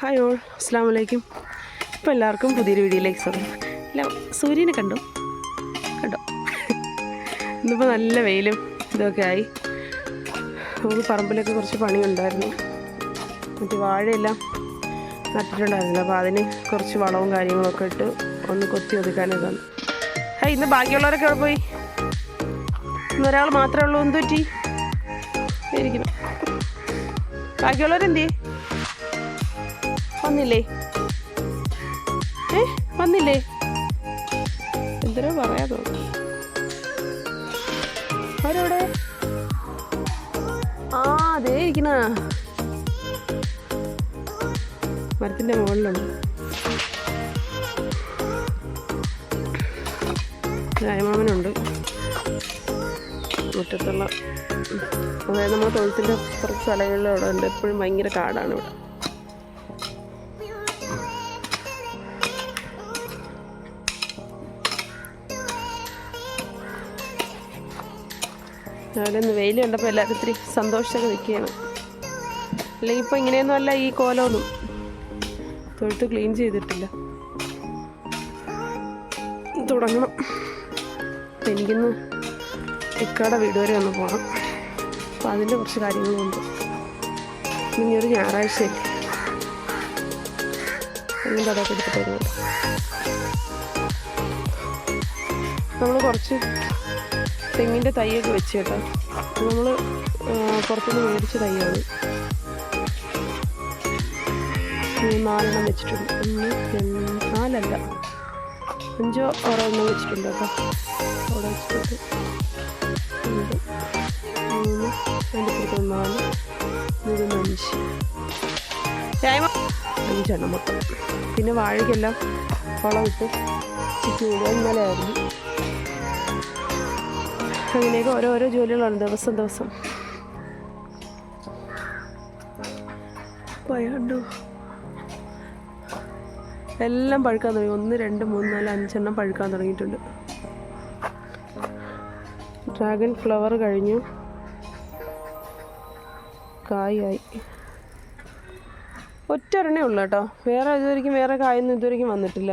Hi all അസ്സാം വലൈക്കും ഇപ്പോൾ എല്ലാവർക്കും പുതിയൊരു വീഡിയോയിലേക്ക് സ്വാഗതം. അല്ല സൂര്യനെ കണ്ടു. കണ്ടോ? ഇന്നിപ്പോൾ നല്ല വെയിലും ഇതൊക്കെ ആയി. നമുക്ക് പറമ്പിലൊക്കെ കുറച്ച് പണിയുണ്ടായിരുന്നു. മറ്റേ വാഴയെല്ലാം നട്ടിട്ടുണ്ടായിരുന്നില്ല. അപ്പോൾ അതിന് കുറച്ച് വളവും കാര്യങ്ങളൊക്കെ ഇട്ട് ഒന്ന് കൊത്തി ഒതുക്കാനൊക്കെ വന്നു. ഹായ് ഇന്ന് ബാക്കിയുള്ളവരൊക്കെ അവിടെ പോയി? ഇന്ന് ഒരാൾ മാത്രമേ ഉള്ളൂ. എന്ത് പറ്റി ഇരിക്കണം ബാക്കിയുള്ളവരെന്തേ വന്നില്ലേ? ഏ വന്നില്ലേ? എന്തോ പറയാ തോന്നുന്നു? ആ അതേ ഇരിക്കണ. മരത്തിന്റെ മുകളിലുണ്ട്. രായമാമനുണ്ട് മുറ്റത്തുള്ള അതായത് നമ്മുടെ തൊഴുത്തിന്റെ കുറച്ച് സ്ഥലങ്ങളിലൂടെ ഉണ്ട്. എപ്പോഴും ഭയങ്കര കാടാണ് ഇവിടെ. രാവിലെ ഒന്ന് വെയിൽ കണ്ടപ്പോൾ എല്ലാവരും ഇത്തിരി സന്തോഷമൊക്കെ നിൽക്കുകയാണ്. അല്ലെങ്കിൽ ഇപ്പോൾ ഇങ്ങനെയൊന്നും അല്ല ഈ കോലമൊന്നും. തൊഴുത്ത് ക്ലീൻ ചെയ്തിട്ടില്ല. തുടങ്ങണം. എനിക്കിന്ന് ഇക്കയുടെ വീട് വരെ ഒന്ന് പോകണം. അപ്പോൾ അതിന്റെ കുറച്ച് കാര്യങ്ങളുണ്ട്. ഇനി ഒരു ഞായറാഴ്ചയല്ലേ. അതുകൊണ്ട് അതൊക്കെ എടുത്തിട്ട് നമ്മൾ കുറച്ച് തെങ്ങിന്റെ തൈയൊക്കെ വെച്ച് കേട്ടോ നമ്മൾ പുറത്തുനിന്ന് മേടിച്ച തൈയാണ്. നാലെണ്ണം വെച്ചിട്ടുണ്ട്. ഒന്ന് രണ്ട് നാലല്ല. അഞ്ചോ ആറോ എണ്ണം വെച്ചിട്ടുണ്ട് കേട്ടോ. അവിടെ വെച്ചിട്ടുണ്ട്. രണ്ട് മൂന്ന് രണ്ട് പുറത്ത് നാല് മൂന്ന് അഞ്ച്. അഞ്ചെണ്ണം മൊത്തം. പിന്നെ വാഴയ്ക്കെല്ലാം വളമിട്ട് ചിക്കൻ വിടുക ഇന്നലെ ആയിരുന്നു. അങ്ങനെയൊക്കെ ഓരോരോ ജോലികളാണ് ദിവസം ദിവസം. പയണ്ടോ എല്ലാം പഴുക്കാൻ തുടങ്ങി. ഒന്ന് രണ്ട് മൂന്ന് നാല് അഞ്ചെണ്ണം പഴുക്കാൻ തുടങ്ങിയിട്ടുണ്ട്. ഡ്രാഗൺ ഫ്ലവർ കഴിഞ്ഞു. കായായി. ഒറ്റൊരെണ്ണേ ഉള്ളൂ കേട്ടോ. വേറെ ഇതുവരെയ്ക്കും വേറെ കായൊന്നും ഇതുവരെയ്ക്കും വന്നിട്ടില്ല.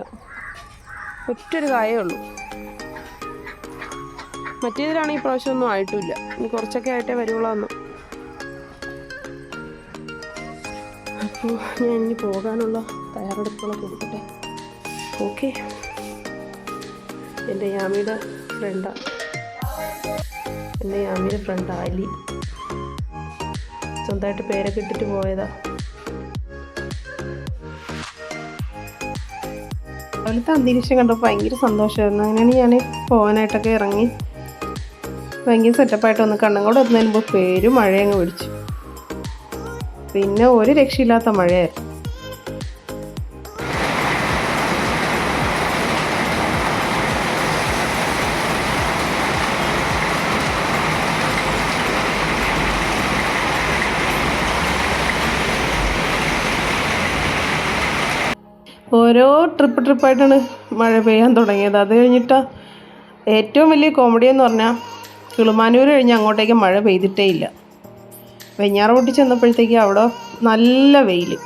ഒറ്റൊരു കായേ ഉള്ളൂ. മറ്റേതിലാണെങ്കിൽ പ്രാവശ്യം ഒന്നും ആയിട്ടില്ല. ഇനി കുറച്ചൊക്കെ ആയിട്ടേ വരുവുള്ളൂ അപ്പോൾ ഞാൻ ഇനി പോകാനുള്ള തയ്യാറെടുപ്പുകളൊക്കെ കൊടുക്കട്ടെ ഓക്കെ. എന്റെ യാമിയുടെ ഫ്രണ്ടാണ് എന്റെ യാമിയുടെ ഫ്രണ്ട് അലി. സ്വന്തമായിട്ട് പേരൊക്കെ ഇട്ടിട്ട് പോയതാ. രാവിലത്തെ അന്തരീക്ഷം കണ്ടപ്പോൾ ഭയങ്കര സന്തോഷമായിരുന്നു. അങ്ങനെയാണ് ഞാൻ പോകാനായിട്ടൊക്കെ ഇറങ്ങി. ഭയങ്കര സെറ്റപ്പായിട്ട് വന്ന് കണ്ണങ്ങോട് എത്തുന്നതിന് മുമ്പ് പേര് മഴയങ്ങ് പിടിച്ചു. പിന്നെ ഒരു രക്ഷയില്ലാത്ത മഴയായിരുന്നു. ഓരോ ട്രിപ്പ് ട്രിപ്പായിട്ടാണ് മഴ പെയ്യാൻ തുടങ്ങിയത്. അത് കഴിഞ്ഞിട്ട് ഏറ്റവും വലിയ കോമഡി എന്ന് പറഞ്ഞാൽ കിളുമാനൂർ കഴിഞ്ഞ് അങ്ങോട്ടേക്ക് മഴ പെയ്തിട്ടേ ഇല്ല. വെഞ്ഞാറോട്ടി ചെന്നപ്പോഴത്തേക്ക് അവിടെ നല്ല വെയിൽ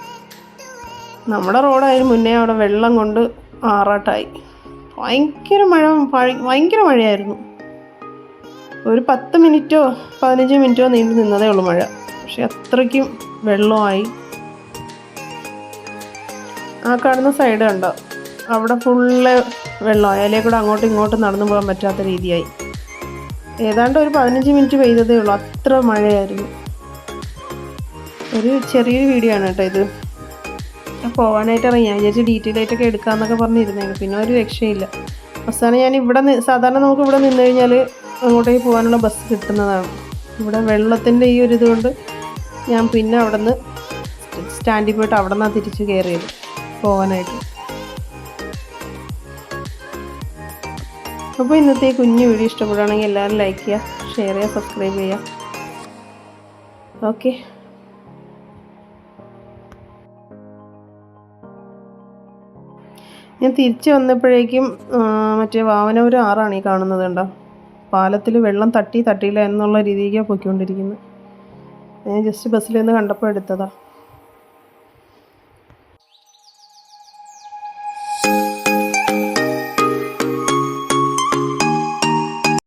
നമ്മുടെ റോഡായാലും മുന്നേ അവിടെ വെള്ളം കൊണ്ട് ആറാട്ടായി. ഭയങ്കര മഴ ഭയങ്കര മഴയായിരുന്നു. ഒരു പത്ത് മിനിറ്റോ പതിനഞ്ച് മിനിറ്റോ നീണ്ടു നിന്നതേ ഉള്ളൂ മഴ. പക്ഷെ അത്രയ്ക്കും വെള്ളമായി. ആ കാണുന്ന സൈഡ് കണ്ടോ? അവിടെ ഫുള്ള് വെള്ളം. അതിലേ കൂടെ അങ്ങോട്ടും ഇങ്ങോട്ടും നടന്നു പോകാൻ പറ്റാത്ത രീതിയായി. ഏതാണ്ട് ഒരു പതിനഞ്ച് മിനിറ്റ് പെയ്തതേ ഉള്ളൂ. അത്ര മഴയായിരുന്നു. ഒരു ചെറിയൊരു വീഡിയോ ആണ് കേട്ടോ ഇത്. പോകാനായിട്ട് ഇറങ്ങി ഞാൻ വിചാരിച്ച് ഡീറ്റെയിൽ ആയിട്ടൊക്കെ എടുക്കാമെന്നൊക്കെ പറഞ്ഞിരുന്നേന്. പിന്നെ ഒരു രക്ഷയില്ല. അവസാനം ഞാൻ ഇവിടെ സാധാരണ നമുക്ക് ഇവിടെ നിന്ന് കഴിഞ്ഞാൽ അങ്ങോട്ടേക്ക് പോകാനുള്ള ബസ് കിട്ടുന്നതാണ്. ഇവിടെ വെള്ളത്തിന്റെ ഈ ഒരു ഇതുകൊണ്ട് ഞാൻ പിന്നെ അവിടെ നിന്ന് സ്റ്റാൻഡിൽ പോയിട്ട് അവിടെ നിന്നാണ് തിരിച്ച് കയറിയത് പോകാനായിട്ട് അപ്പോൾ ഇന്നത്തെ ഈ കുഞ്ഞു വീഡിയോ ഇഷ്ടപ്പെടുകയാണെങ്കിൽ എല്ലാവരും ലൈക്ക് ചെയ്യുക ഷെയർ ചെയ്യുക സബ്സ്ക്രൈബ് ചെയ്യുക. ഓക്കെ ഞാൻ തിരിച്ചു വന്നപ്പോഴേക്കും മറ്റേ വാവനൂർ ആറാണ് ഈ കാണുന്നത് കണ്ടോ? പാലത്തിൽ വെള്ളം തട്ടി തട്ടിയില്ല എന്നുള്ള രീതിയിലേക്കാണ് പോയിക്കൊണ്ടിരിക്കുന്നത്. ഞാൻ ജസ്റ്റ് ബസ്സിൽ നിന്ന് കണ്ടപ്പോൾ എടുത്തതാണ്